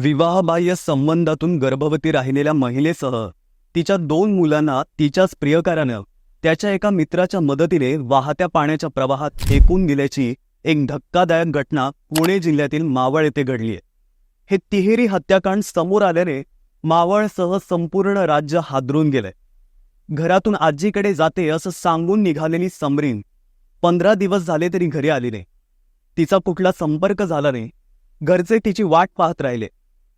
विवाहबाह्य संबंधातून गर्भवती राहिलेल्या महिलेसह तिच्या दोन मुलांना तिच्याच प्रियकारानं त्याच्या एका मित्राच्या मदतीने वाहत्या पाण्याच्या प्रवाहात फेकून दिल्याची एक धक्कादायक घटना पुणे जिल्ह्यातील मावळ येथे घडलीय हे तिहेरी हत्याकांड समोर आल्याने मावळसह संपूर्ण राज्य हादरून गेलंय. घरातून आजीकडे जाते असं सांगून निघालेली समरीन पंधरा दिवस झाले तरी घरी आली नाही. तिचा कुठला संपर्क झाला नाही. घरचे तिची वाट पाहत राहिले.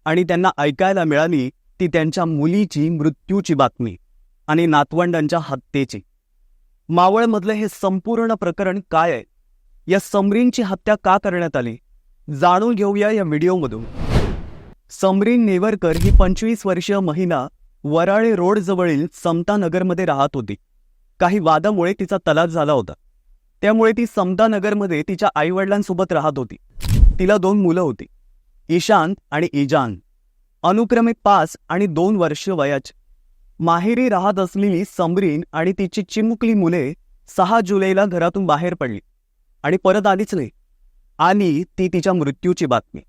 आणि त्यांना ऐकायला मिळाली ती त्यांच्या मुलीची मृत्यूची बातमी आणि नातवंडांच्या हत्येची. मावळमधलं हे संपूर्ण प्रकरण काय आहे? या समरीनची हत्या का करण्यात आली? जाणून घेऊया या व्हिडिओमधून. समरीन नेवरकर ही पंचवीस वर्षीय महिला वराळे रोडजवळील समतानगरमध्ये राहत होती. काही वादामुळे तिचा तलाक झाला होता. त्यामुळे ती समतानगरमध्ये तिच्या आईवडिलांसोबत राहत होती. तिला दोन मुलं होती. ईशांत आणि इजान अनुक्रमे पाच आणि दोन वर्ष वयाची. माहेरी राहत असलेली समरीन आणि तिची चिमुकली मुले सहा जुलैला घरातून बाहेर पडली आणि परत आलीच नाही. आली ती तिच्या मृत्यूची बातमी.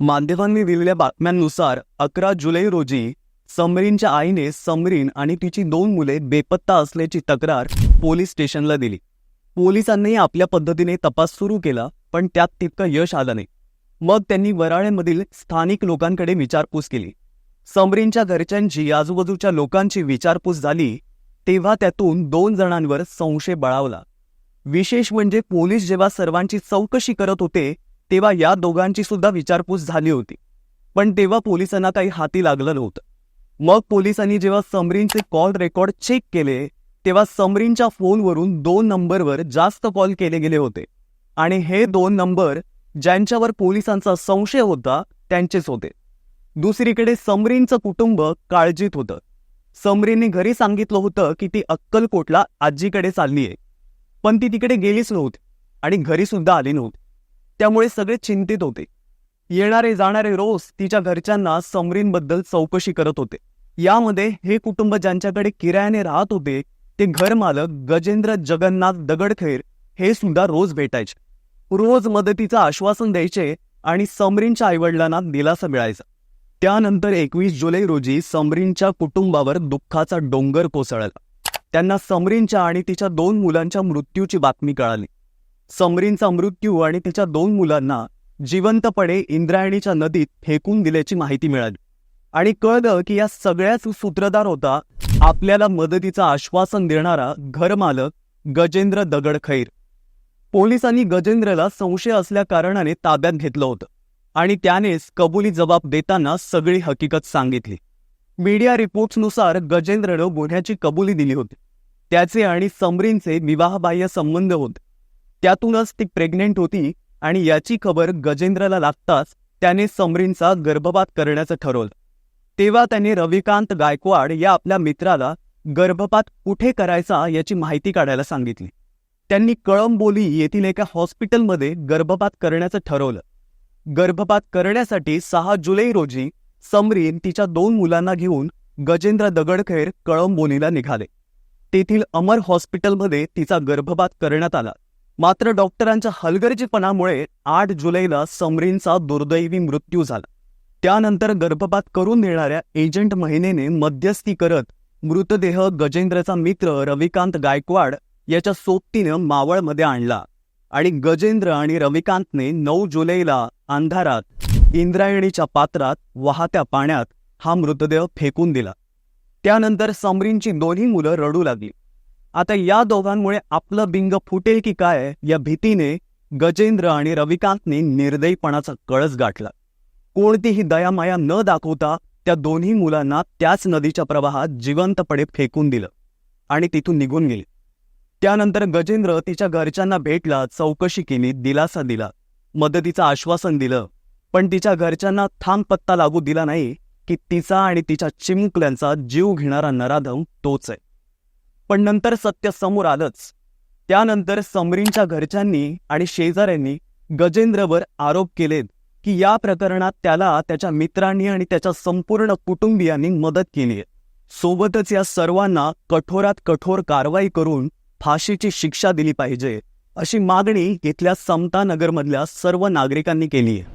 माध्यमांनी दिलेल्या बातम्यांनुसार अकरा जुलै रोजी समरीनच्या आईने समरीन आणि तिची दोन मुले बेपत्ता असल्याची तक्रार पोलीस स्टेशनला दिली. पोलिसांनी आपल्या पद्धतीने तपास सुरू केला पण त्यात तितकं यश आलं नाही. मग त्यांनी वराळेमधील स्थानिक लोकांकडे विचारपूस केली. समरीनच्या घरच्यांची आजूबाजूच्या लोकांची विचारपूस झाली तेव्हा त्यातून दोन जणांवर संशय बळावला. विशेष म्हणजे पोलीस जेव्हा सर्वांची चौकशी करत होते तेव्हा या दोघांची सुद्धा विचारपूस झाली होती. पण तेव्हा पोलिसांना काही हाती लागलं नव्हतं. मग पोलिसांनी जेव्हा समरीनचे कॉल रेकॉर्ड चेक केले तेव्हा समरीनच्या फोनवरून दोन नंबरवर जास्त कॉल केले गेले होते. आणि हे दोन नंबर ज्यांच्यावर पोलिसांचा संशय होता त्यांचेच होते. दुसरीकडे समरीनचं कुटुंब काळजीत होतं. समरीनने घरी सांगितलं होतं की ती अक्कलकोटला आजीकडे चाललीये. पण ती तिकडे गेलीच नव्हती आणि घरी सुद्धा आली नव्हती. त्यामुळे सगळे चिंतित होते. येणारे जाणारे रोज तिच्या घरच्यांना समरीनबद्दल चौकशी करत होते. यामध्ये हे कुटुंब ज्यांच्याकडे किरायाने राहत होते ते घरमालक गजेंद्र जगन्नाथ दगडखैर हे सुद्धा रोज भेटायचे. रोज मदतीचं आश्वासन द्यायचे आणि समरीनच्या आईवडिलांना दिलासा मिळायचा. त्यानंतर एकवीस जुलै रोजी समरीनच्या कुटुंबावर दुःखाचा डोंगर कोसळला. त्यांना समरीनच्या आणि तिच्या दोन मुलांच्या मृत्यूची बातमी कळाली. समरीनचा मृत्यू आणि तिच्या दोन मुलांना जिवंतपणे इंद्रायणीच्या नदीत फेकून दिल्याची माहिती मिळाली. आणि कळलं की या सगळ्याच सूत्रधार होता आपल्याला मदतीचं आश्वासन देणारा घरमालक गजेंद्र दगडखैर. पोलिसांनी गजेंद्रला संशय असल्या कारणाने ताब्यात घेतलं होतं आणि त्यानेच कबुली जबाब देताना सगळी हकीकत सांगितली. मीडिया रिपोर्ट्सनुसार गजेंद्रनं गुन्ह्याची कबुली दिली होती. त्याचे आणि समरीनचे विवाहबाह्य संबंध होते. त्यातूनच ती प्रेग्नेंट होती आणि याची खबर गजेंद्रला लागताच त्याने समरींचा गर्भपात करण्याचं ठरवलं. तेव्हा त्याने रविकांत गायकवाड या आपल्या मित्राला गर्भपात कुठे करायचा याची माहिती काढायला सांगितली. त्यांनी कळंबोली येथील एका हॉस्पिटलमध्ये गर्भपात करण्याचं ठरवलं. गर्भपात करण्यासाठी सहा जुलै रोजी समरीन तिच्या दोन मुलांना घेऊन गजेंद्र दगडखैर कळंबोलीला निघाले. तेथील अमर हॉस्पिटलमध्ये तिचा गर्भपात करण्यात आला. मात्र डॉक्टरांच्या हलगर्जीपणामुळे आठ जुलैला समरीनचा दुर्दैवी मृत्यू झाला. त्यानंतर गर्भपात करून देणाऱ्या एजंट महिनेने मध्यस्थी करत मृतदेह गजेंद्रचा मित्र रविकांत गायकवाड याच्या सोबतीनं मावळमध्ये आणला आणि गजेंद्र आणि रविकांतने नऊ जुलैला अंधारात इंद्रायणीच्या पात्रात वाहत्या पाण्यात हा मृतदेह फेकून दिला. त्यानंतर समरींची दोन्ही मुलं रडू लागली. आता या दोघांमुळे आपलं बिंग फुटेल की काय या भीतीने गजेंद्र आणि रविकांतने निर्दयीपणाचा कळस गाठला. कोणतीही दयामाया न दाखवता त्या दोन्ही मुलांना त्याच नदीच्या प्रवाहात जिवंतपणे फेकून दिलं आणि तिथून निघून गेले. त्यानंतर गजेंद्र तिच्या घरच्यांना भेटला चौकशी केली दिलासा दिला मदतीचं आश्वासन दिलं. पण तिच्या घरच्यांना थांब पत्ता लागू दिला नाही की तिचा आणि तिच्या चिमुकल्यांचा जीव घेणारा नराधम तोच आहे. पण नंतर सत्य समोर आलंच. त्यानंतर समरींच्या घरच्यांनी आणि शेजाऱ्यांनी गजेंद्रवर आरोप केलेत की या प्रकरणात त्याला त्याच्या मित्रांनी आणि त्याच्या संपूर्ण कुटुंबियांनी मदत केली आहे. सोबतच या सर्वांना कठोरात कठोर कारवाई करून फाशीची शिक्षा दिली पाहिजे अशी मागणी इथल्या समतानगरमधल्या सर्व नागरिकांनी केली आहे.